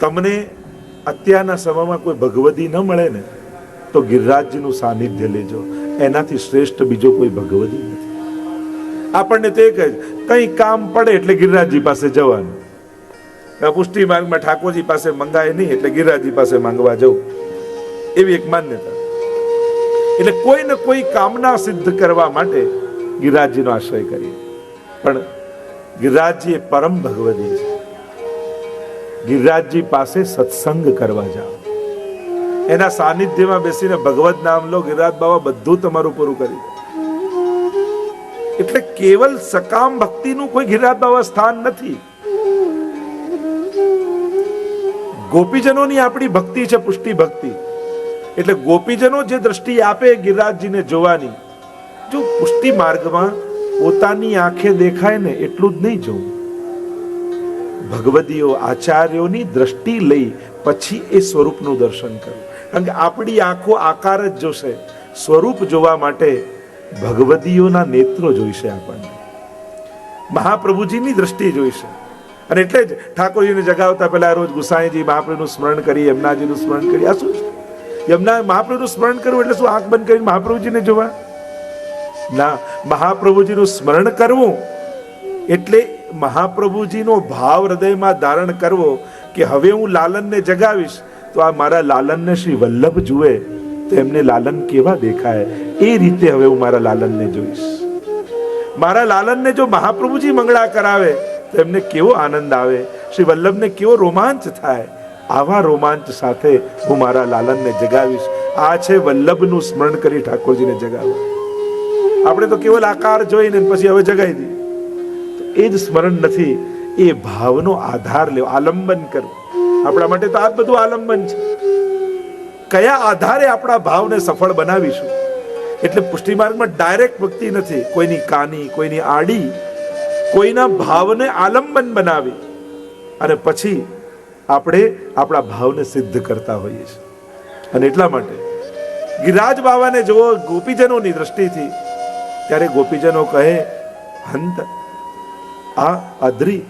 તમને અત્યારના સમયમાં કોઈ ભગવદી ન મળે ને, તો ગિરિરાજજીનું સાનિધ્ય લેજો. એનાથી શ્રેષ્ઠ બીજો કોઈ ભગવદી નથી. આપણને તો એક જ, કંઈ કામ પડે એટલે ગિરિરાજજી પાસે જવાનું. પુષ્ટિ માર્ગમાં ઠાકોરજી પાસે મંગાય નહીં એટલે ગિરિરાજજી પાસે માંગવા જવું. એવી એક માન્યતા. એટલે કોઈ ને કોઈ કામના સિદ્ધ કરવા માટે ગિરિરાજજીનો આશ્રય કરીએ. પણ ગિરિરાજજી એ પરમ ભગવદી છે. ગિરિરાજજી પાસે સત્સંગ કરવા જાઓ. એના સાનિધ્યમાં બેસીને ભગવત નામ લો, ગિરિરાજ બાબા બધું તમારું પૂરું કરી એટલે કેવલ સકામ ભક્તિનું કોઈ ગિરિરાજ બાબા સ્થાન નથી. ગોપીજનોની આપણી ભક્તિ છે પુષ્ટિ ભક્તિ. એટલે ગોપીજનો જે દ્રષ્ટિ આપે ગિરિરાજજીને જોવાની, જો પુષ્ટિ માર્ગમાં પોતાની આંખે દેખાય ને એટલું જ નહીં જોવું. ભગવદીઓ આચાર્યોની દ્રષ્ટિ લઈ પછી એ સ્વરૂપનું દર્શન કરવું કારણ કે આપણી આંખો આકાર જ જોશે. સ્વરૂપ જોવા માટે ભગવદીઓના નેત્રો જોઈશે આપણને. મહાપ્રભુજીની દ્રષ્ટિ જોઈશે. અને એટલે જ ઠાકોરજીને જગાવતા પહેલા રોજ ગુસાઈજી મહાપ્રભુનું સ્મરણ કરી, યમુનાજીનું સ્મરણ કરી. આ શું યમુના મહાપ્રભુનું સ્મરણ કરવું એટલે શું આંખ બંધ કરીને મહાપ્રભુજીને જોવા? ના, મહાપ્રભુજીનું સ્મરણ કરવું એટલે મહાપ્રભુજીનો ભાવ હૃદયમાં ધારણ કરવો કે હવે હું લાલનને જગાવીશ, તો આ મારા લાલનને શ્રી વલ્લભ જુએ, તો એમને લાલન કેવા દેખાય? એ રીતે હવે હું મારા લાલનને જોઈશ. મારા લાલનને જો મહાપ્રભુજી મંગળા કરાવે, તો એમને કેવો આનંદ આવે? શ્રી વલ્લભને કેવો રોમાંચ થાય? આવા રોમાંચ સાથે હું મારા લાલનને જગાવીશ. આ છે વલ્લભનું સ્મરણ કરી ઠાકોરજીને જગાવવા. આપણે તો કેવલ આકાર જોઈને પછી હવે જગાવી દઈએ. એ જ સ્મરણ નથી, એ ભાવનો આધાર લેવો, આલંબન કરવું. આપણા માટે તો આ બધું આલંબન છે. કયા આધારે આપણા ભાવને સફળ બનાવીશું? એટલે પુષ્ટિ માર્ગમાં ડાયરેક્ટ ભક્તિ નથી. કોઈની કાની, કોઈની આડી, કોઈના ભાવને આલંબન બનાવી. અને પછી આપણે આપણા ભાવને સિદ્ધ કરતા હોઈએ છીએ. અને એટલા માટે ગિરાજ બાવાને જુઓ, ગોપીજનોની દ્રષ્ટિથી, ત્યારે ગોપીજનો કહે, હંત આ અદ્રી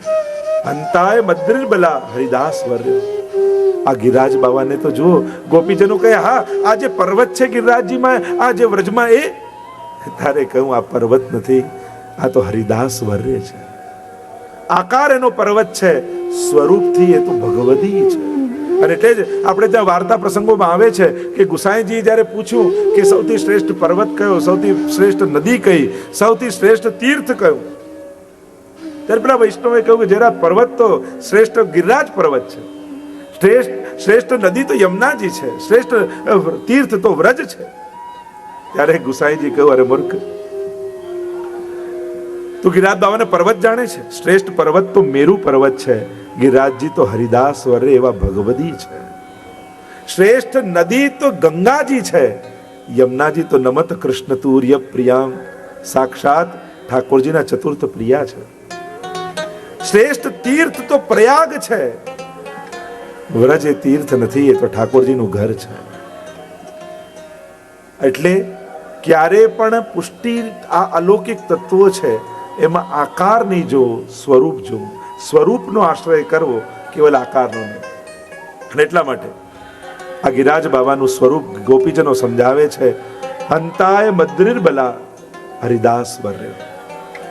અંતાય મદ્રિર બલા હરિદાસ વર્યો આ ગિરાજ બાવાને તો જુઓ ગોપીજનો કહે હા આ જે પર્વત છે ગિરિરાજજીમાં આ જે વ્રજમાં એ તારે કહું આ પર્વત નથી આ તો હરિદાસ વર્ય છે આકાર એનો પર્વત છે સ્વરૂપથી એ તો ભગવદી છે અને એટલે જ આપણે ત્યાં વાર્તા પ્રસંગોમાં આવે છે કે ગુસાઈજી જ્યારે પૂછ્યું કે સૌથી શ્રેષ્ઠ પર્વત કયો સૌથી શ્રેષ્ઠ નદી કઈ સૌથી શ્રેષ્ઠ તીર્થ કયું ત્યારે પેલા વૈષ્ણવે કહ્યું કે જરા પર્વત તો શ્રેષ્ઠ ગિરિરાજ પર્વત છે. શ્રેષ્ઠ શ્રેષ્ઠ નદી તો યમુનાજી છે. શ્રેષ્ઠ તીર્થ તો વ્રજ છે. ત્યારે ગુસાઈજી કહ્યું, અરે મૂર્ખ, તું ગિરિરાજ બાબાને પર્વત જાણે છે? શ્રેષ્ઠ પર્વત તો મેરુ પર્વત છે. ગિરિરાજજી તો હરિદાસ વરે એવા ભગવદી છે. શ્રેષ્ઠ નદી તો ગંગાજી છે. યમુનાજી તો નમત કૃષ્ણ તુર્ય પ્રિયામ. સાક્ષાત ઠાકોરજીના ચતુર્થ પ્રિયા છે. શ્રેષ્ઠ તીર્થ તો પ્રયાગ છે. વ્રજ એ તીર્થ નથી, એ તો ઠાકોરજીનું ઘર છે. એટલે ક્યારે પણ પુષ્ટિ આ અલૌકિક તત્વો છે, એમાં આકાર નહીં જોવો સ્વરૂપ જો, સ્વરૂપનો આશ્રય કરવો, કેવલ આકારનો નહીં. અને એટલા માટે આ ગિરાજ બાબાનું સ્વરૂપ ગોપીજનો સમજાવે છે, હંતાય મદ્રિર બલા હરિદાસ વર્ય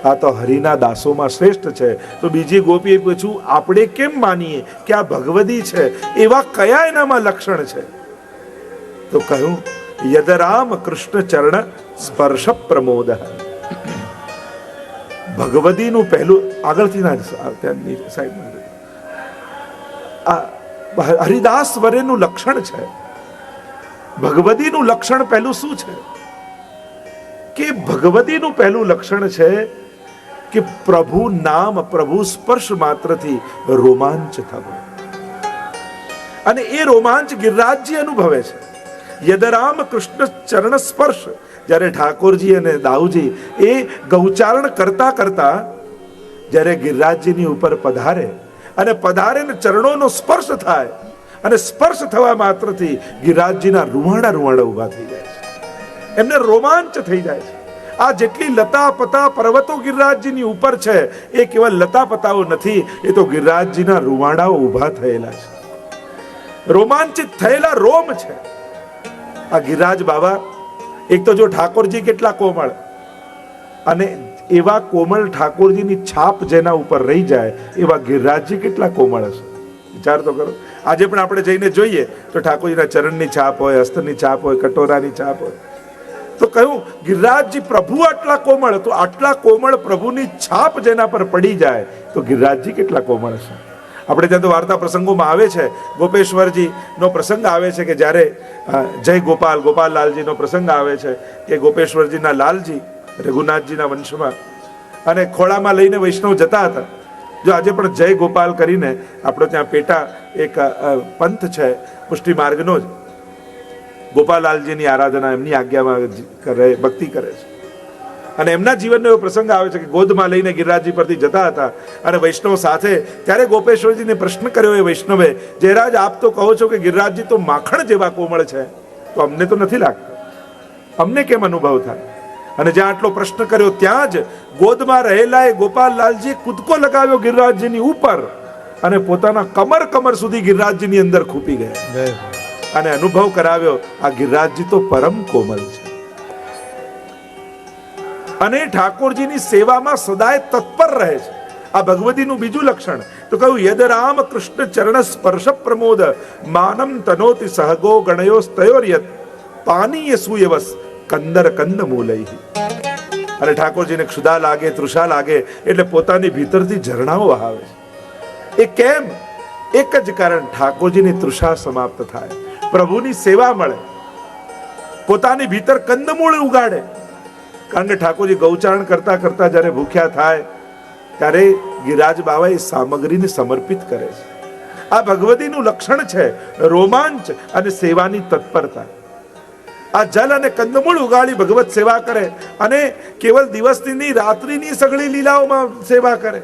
આ તો હરિના દાસોમાં શ્રેષ્ઠ છે. તો બીજી ગોપીએ પૂછ્યું, આપણે કેમ માનીએ કે આ ભગવદી છે? એવા કયા એનામાં લક્ષણ છે? તો કહ્યું, યદરામ કૃષ્ણ ચરણ સ્પર્શ પ્રમોદ. ભગવદીનું પહેલું, આગળથી ના ત્યાંની આ હરિદાસ વરેનું લક્ષણ છે. ભગવદીનું લક્ષણ પહેલું શું છે? કે ભગવદીનું પહેલું લક્ષણ છે કે પ્રભુ નામ, પ્રભુ સ્પર્શ માત્રથી રોમાંચ થવો. અને એ રોમાંચ ગિરરાજજી અનુભવે છે. યદરામ કૃષ્ણ ચરણ સ્પર્શ. જ્યારે ઠાકોરજી અને દાઉજી એ ગૌચારણ કરતા કરતા જ્યારે ગિરરાજજીની ઉપર પધારે અને પધારે ને ચરણોનો સ્પર્શ થાય અને સ્પર્શ થવા માત્રથી ગિરરાજજીના રૂવાડા રૂવાડા ઊભા થઈ જાય છે. એમને રોમાંચ થઈ જાય છે. આ જેટલી લતા પતા પર્વતો ગિરિરાજજીની ઉપર છે, એ કેવલ લતા પતાઓ નથી, એ તો ગિરિરાજજીના રૂવાડાઓ ઊભા થયેલા છે. રોમાંચિત થયેલા રોમ છે. આ ગિરિરાજ બાબા, એક તો જો ઠાકોરજી કેટલા કોમળ, અને એવા કોમળ ઠાકોરજીની છાપ જેના ઉપર રહી જાય, એવા ગિરિરાજજી કેટલા કોમળ હશે? વિચાર તો કરો. આજે પણ આપણે જઈને જોઈએ, તો ઠાકોરજીના ચરણની છાપ હોય હસ્તની છાપ હોય, કટોરાની છાપ હોય. તો કહ્યું, ગિરિરાજજી પ્રભુ આટલા કોમળ, તો આટલા કોમળ પ્રભુની છાપ જેના પર પડી જાય, તો ગિરિરાજજી કેટલા કોમળ છે? આપણે ત્યાં તો વાર્તા પ્રસંગોમાં આવે છે ગોપેશ્વરજી નો પ્રસંગ આવે છે કે જ્યારે જય ગોપાલ ગોપાલ લાલજીનો પ્રસંગ આવે છે કે ગોપેશ્વરજીના લાલજી, રઘુનાથજીના વંશમાં, અને ખોળામાં લઈને વૈષ્ણવ જતા હતા. જો આજે પણ જય ગોપાલ કરીને આપણો ત્યાં પેટા એક પંથ છે પુષ્ટિ માર્ગનો જ. ગોપાલાલજીની આરાધના એમની આજ્ઞામાં કરે, ભક્તિ કરે છે. અને એમના જીવનનો એવો પ્રસંગ આવે છે કે ગોદમાં લઈને ગિરિરાજજી પરથી જતા હતા અને વૈષ્ણવ સાથે, ત્યારે ગોપેશ્વરજીને પ્રશ્ન કર્યો એ વૈષ્ણવે, જયરાજ, આપ તો કહો છો કે ગિરિરાજજી તો માખણ જેવા કોમળ છે. તો અમને તો નથી લાગતું. અમને કેમ અનુભવ થાય? અને જ્યાં આટલો પ્રશ્ન કર્યો ત્યાં જ ગોદમાં રહેલા એ ગોપાલલાલજી કૂદકો લગાવ્યો ગિરિરાજજીની ઉપર અને પોતાના કમર કમર સુધી ગિરિરાજજીની અંદર ખૂપી ગયા. અને અનુભવ કરાવ્યો, આ ગિરિરાજજી તો પરમ કોમલ છે. અને ઠાકોરજીની સેવામાં સદાય તત્પર રહે છે. આ ભગવતીનું બીજું લક્ષણ, તો કહ્યું, યદ રામ કૃષ્ણ ચરણ સ્પર્શ પ્રમોદ, માનમ તનોતિ સહગો ગણયો સ્તયોર્યત પાનીય સુયવસ કંદર કંદ મૂલઈ અને ઠાકોરજીને ક્ષુધા લાગે, તૃષા લાગે, એટલે પોતાની ભીતરથી ઝરણાઓ વહાવે છે. એ કેમ? એક જ કારણ, ઠાકોરજીની તૃષા સમાપ્ત થાય. પ્રભુની સેવા મળે. પોતાની ભીતર કંદમૂળ ઉગાડે. કારણ કે ઠાકોરજી ગૌચારણ કરતા કરતા જ્યારે ભૂખ્યા થાય, ત્યારે ગિરાજ બાવા એ સામગ્રીને સમર્પિત કરે છે. આ ભગવતીનું લક્ષણ છે, રોમાંચ અને સેવાની તત્પરતા. આ જલ અને કંદમૂળ ઉગાડી ભગવત સેવા કરે અને કેવલ દિવસની રાત્રિની સગળી લીલાઓમાં સેવા કરે.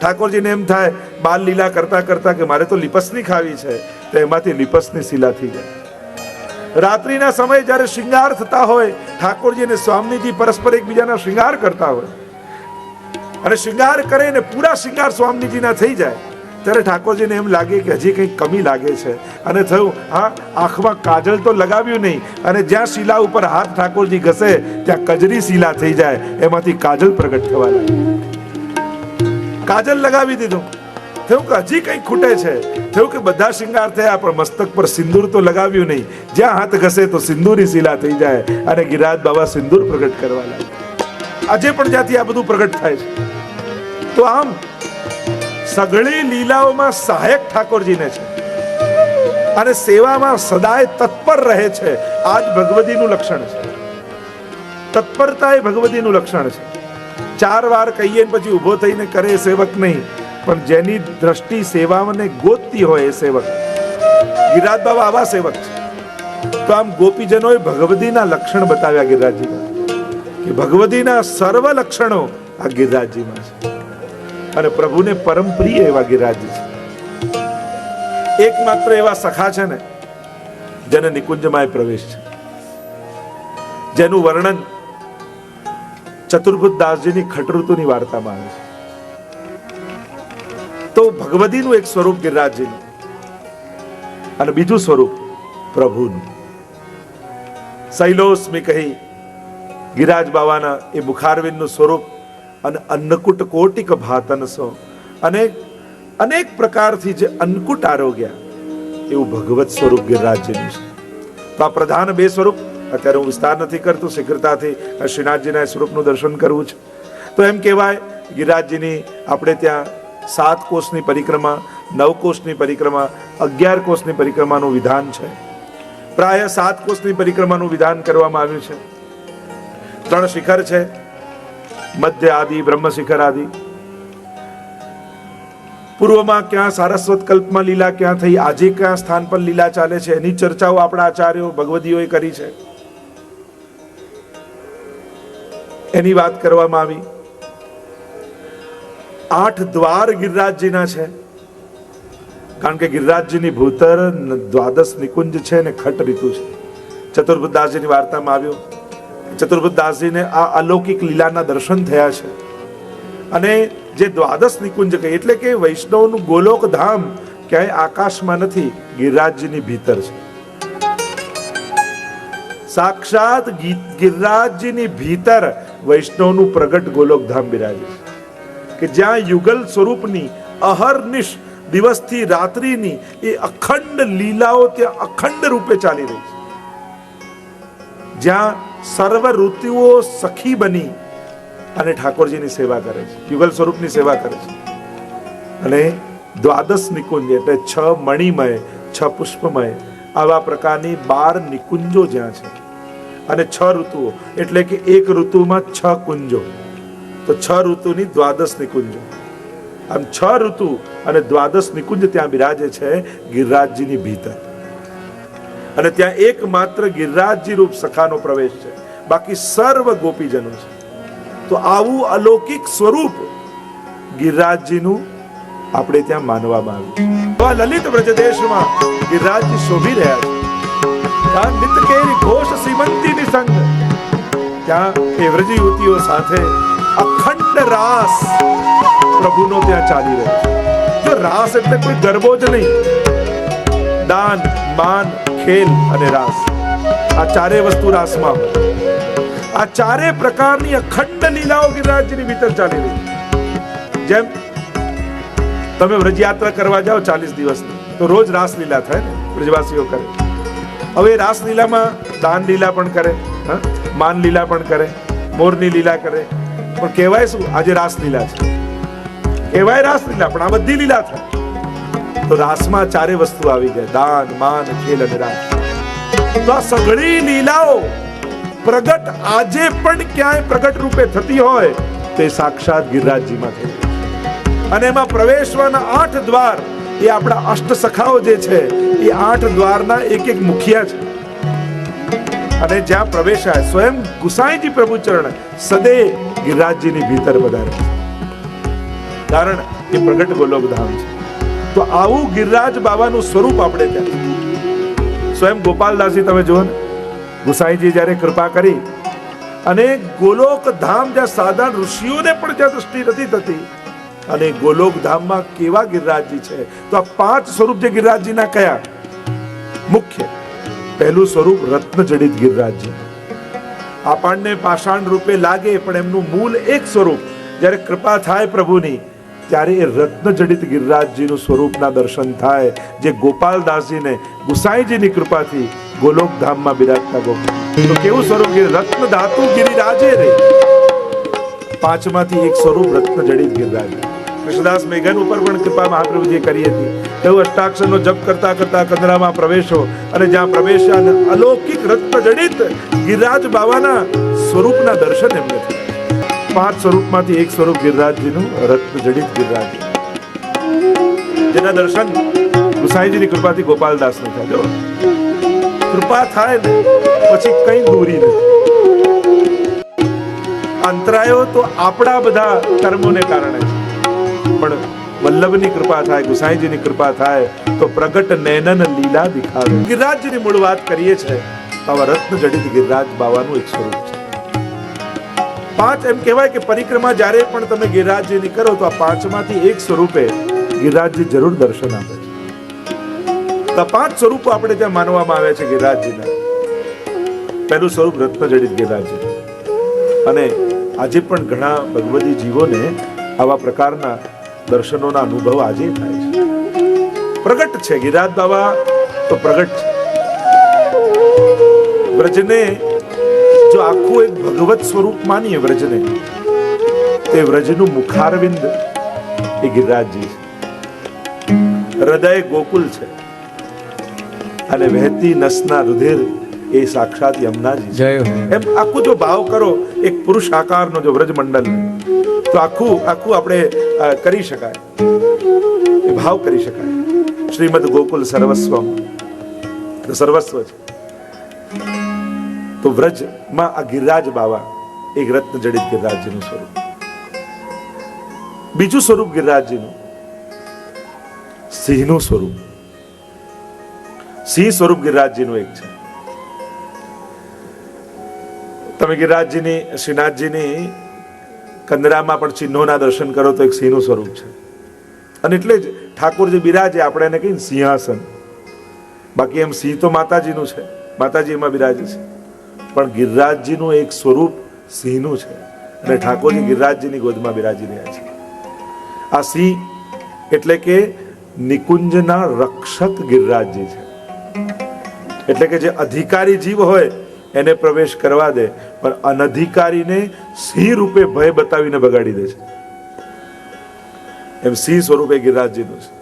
ઠાકોરજીને એમ થાય, બાલ લીલા કરતા કરતા કે મારે તો લીપસની ખાવી છે, તો એમાંથી લીપસની શીલા થઈ જાય રાત્રિના સમયે જ્યારે શૃંગાર થતા હોય, ઠાકોરજી અને સ્વામીજી પરસ્પર એકબીજાના શૃંગાર કરતા હોય. અને શૃંગાર કરે ને પૂરા શૃંગાર સ્વામીજીના થઈ જાય, ત્યારે ઠાકોરજીને એમ લાગે કે હજી કંઈક કમી લાગે છે. અને થયું, હા, આંખમાં કાજલ તો લગાવ્યું નહીં, અને જ્યાં શિલા ઉપર હાથ ઠાકોરજી ઘસે, ત્યાં કજરી શિલા થઈ જાય, એમાંથી કાજલ પ્રગટ થવા લાગે કાજલ લગાવી દીધું. થયું કે હજી કંઈક ખૂટે છે. થયું કે બધા શિંગાર થયા, પણ મસ્તક પર સિંદૂર તો લગાવ્યું નહીં. જ્યાં હાથ ઘસે તો સિંદૂરી શીલા થઈ જાય અને ગિરાજ બાબા સિંદૂર પ્રગટ કરવા લાગે આજે પણ જ્યાંથી આ બધું પ્રગટ થાય છે. તો આમ, સઘળી લીલાઓમાં સહાયક ઠાકોરજીને છે. અને સેવામાં સદાય તત્પર રહે છે. આ જ ભગવતીનું લક્ષણ છે. તત્પરતા એ ભગવતીનું લક્ષણ છે. ચાર વાર કહીએ ને પછી ઊભો થઈને કરે સેવક નહીં. પણ જેની દ્રષ્ટિ સેવાને ગોતતી હોય એ સેવક. ગિરિરાજ બાબા આવા સેવક છે. તો આમ ગોપીજનોએ ભગવતીના લક્ષણ બતાવ્યા ગિરિરાજજીના કે ભગવતીના સર્વ લક્ષણો આ ગિરિરાજજીમાં છે. અને પ્રભુને પરમ પ્રિય એવા ગિરિરાજજી છે. એકમાત્ર એવા સખા છે ને, જેને નિકુંજમાં પ્રવેશ છે. જેનું વર્ણન ચતુર્ભુજ દાસજીની ખટઋતુની વાર્તામાં આવે છે. તો ભગવતીનું એક સ્વરૂપ ગિરિરાજજીનું અને બીજું સ્વરૂપ પ્રભુનું. શૈલોસ્મી કહી ગિરાજ બાવાના એ મુખારવિંદનું સ્વરૂપ અને અન્નકૂટ કોટિક ભાતન સો અનેક અનેક પ્રકારથી જે અન્નકૂટ આરોગ્ય, એવું ભગવત સ્વરૂપ ગિરિરાજજીનું છે. તો આ પ્રધાન બે સ્વરૂપ અત્યારે હું વિસ્તાર નથી કરતો, શીઘ્રતાથી શ્રીનાથજીના સ્વરૂપનું દર્શન કરવું છે. તો એમ કહેવાય, ગિરિરાજજીની આપણે ત્યાં સાત કોષની પરિક્રમા, નવ કોષની પરિક્રમા, અગિયાર કોષની પરિક્રમાનું વિધાન છે. પ્રાય સાત કોષની પરિક્રમાનું વિધાન કરવામાં આવ્યું છે. ત્રણ શિખર છે, મધ્ય આદિ, બ્રહ્મ શિખર આદિ. પૂર્વમાં ક્યાં સારસ્વત કલ્પમાં લીલા, ક્યાં થઈ, આજે ક્યાં સ્થાન પર લીલા ચાલે છે, એની ચર્ચાઓ આપણા આચાર્યો, ભગવદીઓએ કરી છે. એની વાત કરવામાં આવી. આઠ દ્વાર ગિરિરાજજીના છે. કારણ કે ગિરિરાજજીની ભૂતર દ્વાદશ નિકુંજ છે ને ખટ રીતુ છે. ચતુર્ભુદાસજીની વાર્તામાં આવ્યો. ચતુર્ભુદાસજીને આ અલૌકિક લીલાના દર્શન થયા છે. અને જે દ્વાદશ નિકુંજ કહે, એટલે કે વૈષ્ણવનું ગોલોક ધામ ક્યાંય આકાશમાં નથી, ગિરિરાજજીની ભીતર છે. સાક્ષાત ગી- ગિરિરાજજીની ભીતર વૈષ્ણવનું પ્રગટ ગોલોકધામ બિરાજે કે જ્યાં યુગલ સ્વરૂપની અહર્નિશ દિવસથી રાત્રિની એ અખંડ લીલાઓ ત્યાં અખંડ રૂપે ચાલી રહી છે. જ્યાં સર્વ ઋતુઓ સખી બની અને ઠાકોરજીની સેવા કરે છે, યુગલ સ્વરૂપની સેવા કરે છે. અને દ્વાદશ નિકુંજ એટલે છ મણિમય, છ પુષ્પમય આવા પ્રકારની બાર નિકુંજો જ્યાં છે અને છ ઋતુઓ. એટલે કે એક ઋતુમાં છ કુંજો. તો છ ઋતુની દ્વાદશ નિકુંજો આમ છ ઋતુ અને દ્વાદશ નિકુંજ ત્યાં બિરાજે છે ગિરિરાજજીની ભીતર. અને ત્યાં એકમાત્ર ગિરિરાજજી રૂપ સખાનો પ્રવેશ છે. બાકી સર્વ ગોપીજનો છે. તો આવું અલૌકિક સ્વરૂપ ગિરિરાજજીનું આપણે ત્યાં માનવામાં આવ્યું આવા લલિત વ્રજદેશમાં ગિરિરાજજી શોભી રહ્યા છે. ત્યાં નિતકેરી ઘોષ સીમંતીની સંગ. ત્યાં એ વ્રજ યુવતીઓ સાથે અખંડ રાસ પ્રભુનો ત્યાં ચાલી રહ્યો છે. જો રાસ એટલે કોઈ ગરબો જ નહીં, દાન, માન, ખેલ અને રાસ. આ ચારે વસ્તુ રાસમાં આ ચારે પ્રકારની અખંડ લીલાઓ ગિરિરાજની ભીતર ચાલી રહી જેમ તમે વ્રજયાત્રા કરવા જાઓ ચાલીસ દિવસની, તો રોજ રાસલીલા થાય ને, વ્રજવાસીઓ કરે. હવે રાસલીલામાં દાન લીલા પણ કરે, હા? માન લીલા પણ કરે, મોરની લીલા કરે. પણ કહેવાય શું? આજે રાસલીલા છે. કહેવાય રાસલીલા, પણ આ બધી લીલા થાય તો રાસમાં ચારે વસ્તુ આવી જાય દાન, માન, ખેલ અને રાસ તો આ સઘળી લીલાઓ પ્રગટ આજે પણ ક્યાંય પ્રગટ રૂપે થતી હોય, તે સાક્ષાત ગિરિરાજજીમાં થઈ અને એમાં પ્રવેશવાના આઠ દ્વાર એ આપણા અષ્ટ સખાઓ જે છે, એ આઠ દ્વારના એક એક મુખિયા છે. અને જ્યાં પ્રવેશાય, સ્વયં ગુસાઈજી પ્રભુ ચરણ સદે ગિરિરાજજીની ભીતર વધારે. કારણ એ પ્રગટ ગોલોકધામ છે. તો આવું ગિરિરાજ બાબાનું સ્વરૂપ આપણે ત્યાં. સ્વયં ગોપાલદાસજી તમે જુઓ ને, ગુસાઈજી જ્યારે કૃપા કરી, અને ગોલોક ધામ જ્યાં સાધારણ ઋષિઓને પણ જ્યાં દૃષ્ટિ નથી થતી અને ગોલોક ધામમાં કેવા ગિરિરાજજી છે? તો આ પાંચ સ્વરૂપ જે ગિરિરાજજીના કયા? મુખ્ય. પહેલું સ્વરૂપ રત્નજડિત ગિરિરાજજી. આપણને પાષાણ રૂપે લાગે, પણ એમનું મૂળ એક સ્વરૂપ. જ્યારે કૃપા થાય પ્રભુની, ત્યારે એ રત્નજડિત ગિરિરાજજીનું સ્વરૂપના દર્શન થાય. જે ગોપાલદાસજીને ગુસાઈજીની કૃપાથી ગોલોક ધામમાં બિરાજતા ગો તો કેવું સ્વરૂપ રત્ન ધાતુ ગિરિરાજે રે? પાંચમાંથી એક સ્વરૂપ રત્ન જડિત ગિરિરાજ. કૃષ્ણદાસ મેઘન ઉપર પણ કૃપા મહાપ્રભુજીએ કરી હતી. તેવું અષ્ટાક્ષરનો જપ કરતા કરતા કંદરામાં પ્રવેશો અને જ્યાં પ્રવેશ્યા અને અલૌકિક રત્ન જડિત ગિરિરાજ બાવાના સ્વરૂપના દર્શન એમને થયા. પાંચ સ્વરૂપમાંથી એક સ્વરૂપ ગિરિરાજજીનું રત્ન જડિત ગિરિરાજ જેના દર્શન ગુસાઈજીની કૃપાથી ગોપાલદાસને થયા. જો, કૃપા થાય ને, પછી કઈ દૂરી નથી. અંતરાયો તો આપણા બધા કર્મોને કારણે છે. પણ વલ્લભની કૃપા થાય, ગુસાઈજીની કૃપા થાય, તો પ્રગટ નયનન લીલા દિખાવે. ગિરિરાજની મૂળ વાત કરીએ છે આવા રત્ન જડિત ગિરિરાજ બાવાનું એક સ્વરૂપ છે. પાંચ એમ કહેવાય કે પરિક્રમા જ્યારે પણ તમે ગિરિરાજજીની કરો, તો આ પાંચમાંથી એક સ્વરૂપે ગિરિરાજજી જરૂર દર્શન આપે છે. તો પાંચ સ્વરૂપો આપણે ત્યાં માનવામાં આવે છે ગિરિરાજજીના. પહેલું સ્વરૂપ રત્ન જડિત ગિરિરાજજી. અને આજે પણ ઘણા ભગવદી જીવોને આવા પ્રકારના દર્શનોના અનુભવ આજે થાય છે. પ્રગટ છે. ગિરિરાજ બાબા તો પ્રગટ છે. વ્રજને જો આખું એક ભગવત સ્વરૂપ માનીએ વ્રજને, તે વ્રજનું મુખારવિંદ એ ગિરિરાજજી છે. હૃદય ગોકુલ છે. અને વહેતી નસના રુધિર એ સાક્ષાત યમુનાજી જય એમ આખું જો ભાવ કરો એક પુરુષ આકારનો જો વ્રજ મંડળ તો આખું આખું આપણે કરી શકાય. ભાવ કરી શકાય. શ્રીમદ ગોકુલ સર્વસ્વમ. તો સર્વસ્વ છે. તો વ્રજમાં આ ગિરિરાજ બાવા એક રત્ન જડિત ગિરિરાજજીનું સ્વરૂપ. બીજું સ્વરૂપ ગિરિરાજજીનું સિંહનું સ્વરૂપ. સિંહ સ્વરૂપ ગિરિરાજજીનું એક છે. તમે ગિરિરાજજીની શ્રીનાથજીની કંદરામાં પણ ચિહ્નોના દર્શન કરો તો એક સિંહનું સ્વરૂપ છે. અને એટલે જ ઠાકોરજી બિરાજે, આપણે એને કહીએ સિંહાસન. બાકી એમ સિંહ તો માતાજીનું છે, માતાજી એમાં બિરાજે છે. પણ ગિરિરાજજીનું એક સ્વરૂપ સિંહનું છે. અને ઠાકોરજી ગિરિરાજજીની ગોદમાં બિરાજી રહ્યા છે. આ સિંહ એટલે કે નિકુંજના રક્ષક ગિરિરાજજી છે. એટલે કે જે અધિકારી જીવ હોય, એને પ્રવેશ કરવા દે. પણ અનધિકારીને સિંહ રૂપે ભય બતાવીને બગાડી દે છે. એમ સિંહ સ્વરૂપે ગિરિરાજજીનું છે.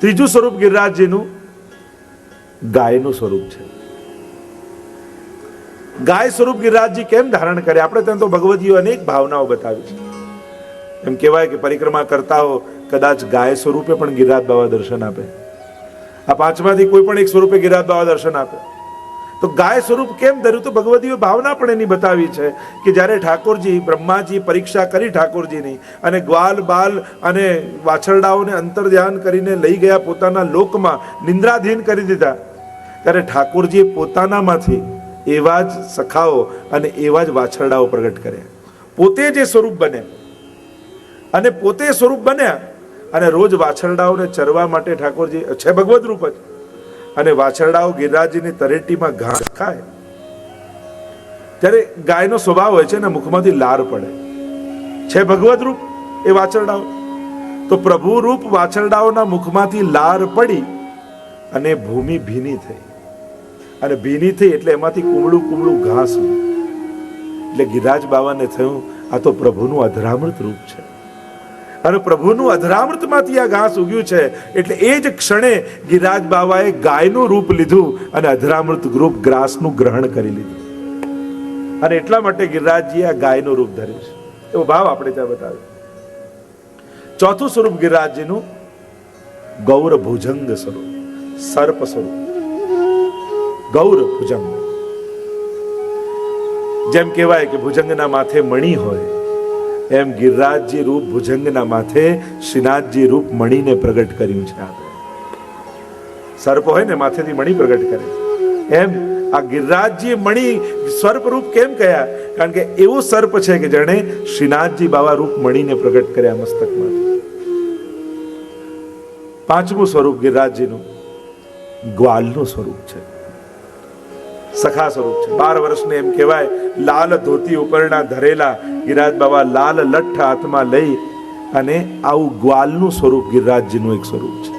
ત્રીજું સ્વરૂપ ગિરિરાજજીનું ગાયનું સ્વરૂપ છે. ગાય સ્વરૂપ ગિરિરાજજી કેમ ધારણ કરે? આપણે ત્યાં તો ભગવદીઓ અનેક ભાવનાઓ બતાવી છે. એમ કહેવાય કે પરિક્રમા કરતા હો કદાચ ગાય સ્વરૂપે પણ ગિરિરાજ બાબા દર્શન આપે. આ પાંચમાંથી કોઈ પણ એક સ્વરૂપે ગિરિરાજ બાબા દર્શન આપે. તો ગાય સ્વરૂપ કેમ ધર્યું? તો ભગવતીઓ ભાવના પણ એની બતાવી છે કે જ્યારે ઠાકોરજી બ્રહ્માજી પરીક્ષા કરી ઠાકોરજીની અને ગ્વાલ બાલ અને વાછરડાઓને અંતર ધ્યાન કરીને લઈ ગયા પોતાના લોકમાં, નિંદ્રાધીન કરી દીધા, ત્યારે ઠાકોરજીએ પોતાનામાંથી એવા જ સખાઓ અને એવા જ વાછરડાઓ પ્રગટ કર્યા. પોતે જે સ્વરૂપ બન્યા અને પોતે સ્વરૂપ બન્યા, અને રોજ વાછરડાઓને ચરવા માટે ઠાકોરજી છે ભગવદ રૂપ જ. અને વાછરડાઓ ગિરિરાજજીની તરેટીમાં ઘાસ ખાય. ત્યારે ગાયનો સ્વભાવ હોય છે ને મુખમાંથી લાર પડે. છે ભગવત રૂપ એ વાછરડાઓ? તો પ્રભુ રૂપ વાછરડાઓના મુખમાંથી લાર પડી અને ભૂમિ ભીની થઈ. અને ભીની થઈ એટલે એમાંથી કુમળું કુમળું ઘાસ એટલે ગિરાજ બાવાને થયું, આ તો પ્રભુનું અધરામૃત રૂપ છે. અને પ્રભુનું અધરામૃતમાંથી આ ઘાસ ઉગ્યું છે. એટલે એ જ ક્ષણે ગિરાજ બાવાએ ગાયનું રૂપ લીધું અને અધરામૃત રૂપ ગ્રાસનું ગ્રહણ કરી લીધું. અને એટલા માટે ગિરિરાજજીએ આ ગાયનું રૂપ ધર્યું છે. એવો ભાવ આપણે ત્યાં બતાવ્યો. ચોથું સ્વરૂપ ગિરિરાજજીનું ગૌર ભુજંગ સ્વરૂપ, સર્પ સ્વરૂપ. ગૌર ભુજંગ જેમ કહેવાય કે ભુજંગના માથે મણી હોય એમ ગિરિરાજજી રૂપ ભુજંગના માથે શ્રીનાથજી રૂપ મણીને પ્રગટ કર્યું છે સર્પ હોય ને માથેથી મણી પ્રગટ કરે એમ આ ગિરિરાજજી મણી સર્પ રૂપ કેમ કયા? કારણ કે એવું સર્પ છે કે જેણે શ્રીનાથજી બાવા રૂપ મણીને પ્રગટ કર્યા મસ્તકમાં પાંચમું સ્વરૂપ ગિરિરાજજીનું, ગ્વાલનું સ્વરૂપ છે. સખા સ્વરૂપ છે. બાર વર્ષને એમ કહેવાય, લાલ ધોતી ઉપરના ધરેલા ગિરાજ બાબા લાલ લઠ્ઠ હાથમાં લઈ અને આવું ગ્વાલનું સ્વરૂપ ગિરિરાજજીનું એક સ્વરૂપ છે.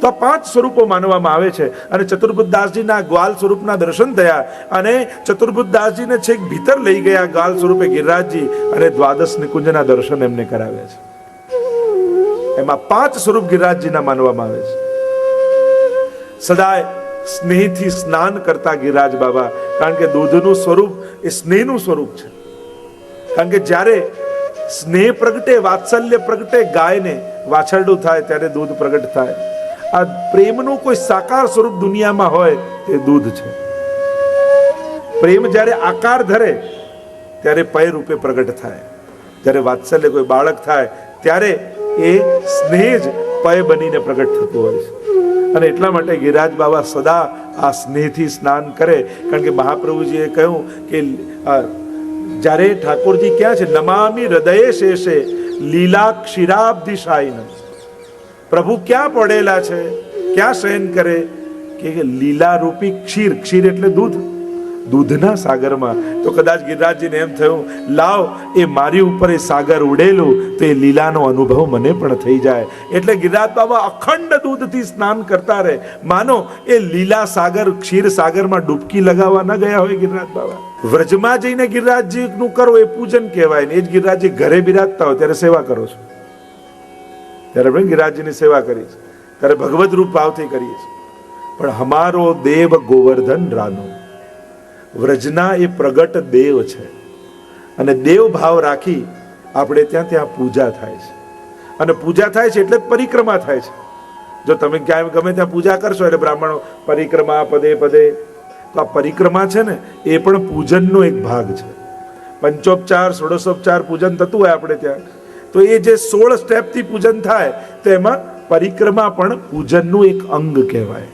તો આ પાંચ સ્વરૂપો માનવામાં આવે છે અને ચતુર્બુદ્ધદાસજીના ગ્વાલ સ્વરૂપના દર્શન થયા અને ચતુર્બુદ્ધદાસજીને છેક ભીતર લઈ ગયા ગ્વાલ સ્વરૂપે ગિરિરાજજી અને દ્વાદશ નિકુંજના દર્શન એમને કરાવ્યા છે. એમાં પાંચ સ્વરૂપ ગિરિરાજજીના માનવામાં આવે છે. સદાય સ્નેહથી સ્નાન કરતા ગિરાજ બાબા. કારણ કે દૂધનું સ્વરૂપ એ સ્નેહનું સ્વરૂપ છે. કારણ કે જ્યારે સ્નેહ પ્રગટે, વાત્સલ્ય પ્રગટે ગાયને, વાછરડું થાય ત્યારે દૂધ પ્રગટ થાય. આ પ્રેમનું કોઈ સાકાર સ્વરૂપ દુનિયામાં હોય તે દૂધ છે. પ્રેમ જ્યારે આકાર ધરે ત્યારે પય રૂપે પ્રગટ થાય. જ્યારે વાત્સલ્ય કોઈ બાળક થાય ત્યારે એ સ્નેહ જ પય બનીને પ્રગટ થતું હોય છે. અને એટલા માટે ગિરિરાજ બાબા સદા આ સ્નેહથી સ્નાન કરે. કારણ કે મહાપ્રભુજીએ કહ્યું કે જ્યારે ઠાકોરજી ક્યાં છે? નમામી હૃદયે શેષે લીલા ક્ષીરાબ્ધિશાયીન પ્રભુ ક્યાં પડેલા છે? ક્યાં શયન કરે? કે લીલા રૂપી ક્ષીર ક્ષીર એટલે દૂધ. દૂધના સાગરમાં. તો કદાચ ગિરિરાજજીને એમ થયું, લાવ, એ મારી ઉપર એ સાગર ઉડેલું. તો એ લીલાનો અનુભવ મને પણ થઈ જાય. એટલે ગિરિરાજ બાબા અખંડ દૂધથી સ્નાન કરતા રહે. માનો, એ લીલા સાગર, ક્ષીર સાગરમાં ડૂબકી લગાવવા ન ગયા હોય ગિરિરાજ બાબા. વ્રજમાં જઈને ગિરિરાજજી નું કરો, એ પૂજન કહેવાય ને, એ જ ગિરિરાજજી ઘરે બિરાજતા હોય, ત્યારે સેવા કરો છો. ત્યારે આપણે ગિરિરાજજીની સેવા છીએ. ત્યારે ભગવત રૂપ ભાવથી કરીએ છીએ. પણ હમારો દેવ ગોવર્ધન રાનો. વ્રજના એ પ્રગટ દેવ છે. અને દેવ ભાવ રાખી આપણે ત્યાં ત્યાં પૂજા થાય છે. અને પૂજા થાય છે એટલે પરિક્રમા થાય છે. જો તમે ક્યાંય ગમે ત્યાં પૂજા કરશો એટલે બ્રાહ્મણો પરિક્રમા પદે પદે. તો આ પરિક્રમા છે ને એ પણ પૂજનનો એક ભાગ છે. પંચોપચાર, ષોડશોપચાર પૂજન થતું હોય આપણે ત્યાં. તો એ જે સોળ સ્ટેપથી પૂજન થાય, તો એમાં પરિક્રમા પણ પૂજનનું એક અંગ કહેવાય.